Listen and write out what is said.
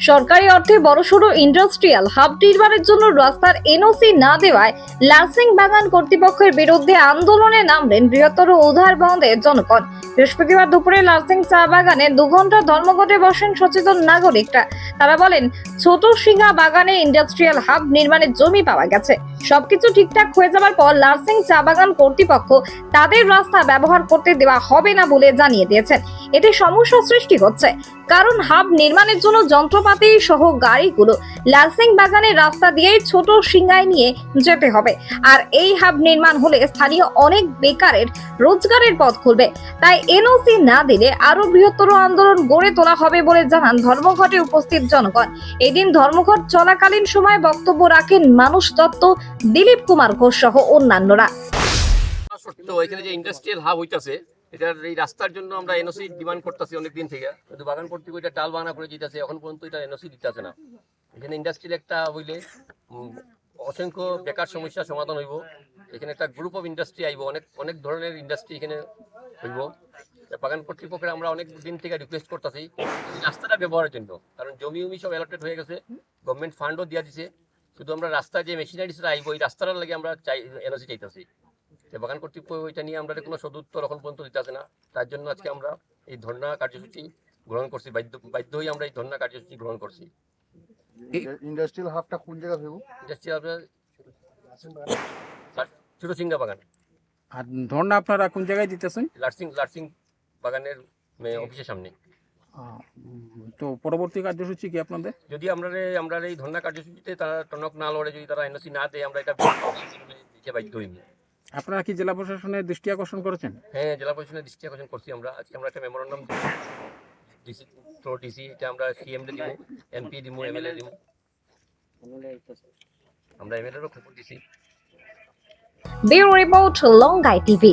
সরকারি অর্থে বড়সড় ইন্ডাস্ট্রিয়াল হাব নির্মাণের জন্য রাস্তার এনওসি না দেওয়ায় লাসিং বাগান কর্তৃপক্ষের বিরুদ্ধে আন্দোলনে নামলেন বৃহত্তর উদ্ধার উধারবন্দের জনগণ। বৃহস্পতিবার দুপুরে লালসিং চা বাগানে দু ঘণ্টা ধর্মঘটে বসেন সচেতন নাগরিকরা। তারা বলেন ছোট সিংহা বাগানে ইন্ডাস্ট্রিয়াল হাব নির্মাণের জমি পাওয়া গেছে। সবকিছু ঠিকঠাক হয়ে যাওয়ার পর লার্সিং চা বাগান কর্তৃপক্ষ তাদের রাস্তা ব্যবহার করতে দেওয়া হবে না বলে জানিয়ে দিয়েছেন। এতে সমস্যা সৃষ্টি হচ্ছে। কারণ হাব নির্মাণের জন্য যন্ত্রপাতি সহ গাড়িগুলো লালসিং বাগানের রাস্তা দিয়েই ছোট সিংহায় নিয়ে যেতে হবে। আর এই হাব নির্মাণ হলে স্থানীয় অনেক বেকারের রোজগারের পথ খুলবে। তাই এনওসি না দিলে আরও বৃহত্তর আন্দোলন গড়ে তোলা হবে বলে জানান ধর্মঘটে উপস্থিত জনগণ। এদিন ধর্মঘট চলাকালীন সময় বক্তব্য রাখেন মানুষ দত্ত, দিলীপ কুমার ঘোষ সহ অন্যান্যরা। এখানে যে ইন্ডাস্ট্রিয়াল হাব এই রাস্তার জন্য আমরা ডিমান্ড অনেক দিন থেকে। কিন্তু বাগান টাল করে দিতেছে, এখন পর্যন্ত এটা দিতেছে না। এখানে একটা হইলে অসংখ্য বেকার সমস্যার সমাধান হইব। এখানে একটা গ্রুপ অফ ইন্ডাস্ট্রি আইব, অনেক অনেক ধরনের ইন্ডাস্ট্রি এখানে হইব। বাগান কর্তৃপক্ষের আমরা অনেক দিন থেকে রিকোয়েস্ট করতেছি রাস্তাটা ব্যবহারের জন্য কারণ জমি উমি সব অ্যালটেড হয়ে গেছে গভর্নমেন্ট ফান্ডও দিয়া দিছে শুধু আমরা রাস্তা যে মেশিনারিসরা আইব ওই রাস্তাটার লাগে আমরা চাই এনওসি চাইতেছি তো বাগান কর্তৃপক্ষ ওইটা নিয়ে আমরা কোনো সদুত্তর এখন পর্যন্ত দিতেছে না তার জন্য আজকে আমরা এই ধর্ণা কার্যসূচি গ্রহণ করছি বাধ্য বাধ্য হয়ে আমরা এই ধর্ণা কার্যসূচি গ্রহণ করছি ইন্ডাস্ট্রিয়াল হাবটা কোন জায়গা যাচ্ছি আপনার ছোট সিঙ্গা বাগান আর ধর্ণা আপনারা কোন জায়গায় দিতেছেন লার্সিং লার্সিং বাগানের অফিসের সামনে। তো পরবর্তী কার্যসূচি কি আপনাদের? যদি আমরা আমরা এই ধর্ণা কার্যসূচিতে তারা টনক না লড়ে যদি তারা এনওসি না দেয় আমরা এটা দিতে বাধ্য হইব আপনারা কি জেলা প্রশাসনের দৃষ্টি আকর্ষণ করেছেন? হ্যাঁ জেলা প্রশাসনের দৃষ্টি আকর্ষণ করছি আমরা। আজকে আমরা একটা মেমোরান্ডাম ডিসি তো ডিসি এটা আমরা সিএম দিব এমপি দিব এমএলএ দিব আমরা এমএলএরও খবর দিছি। Bureau report Longai TV.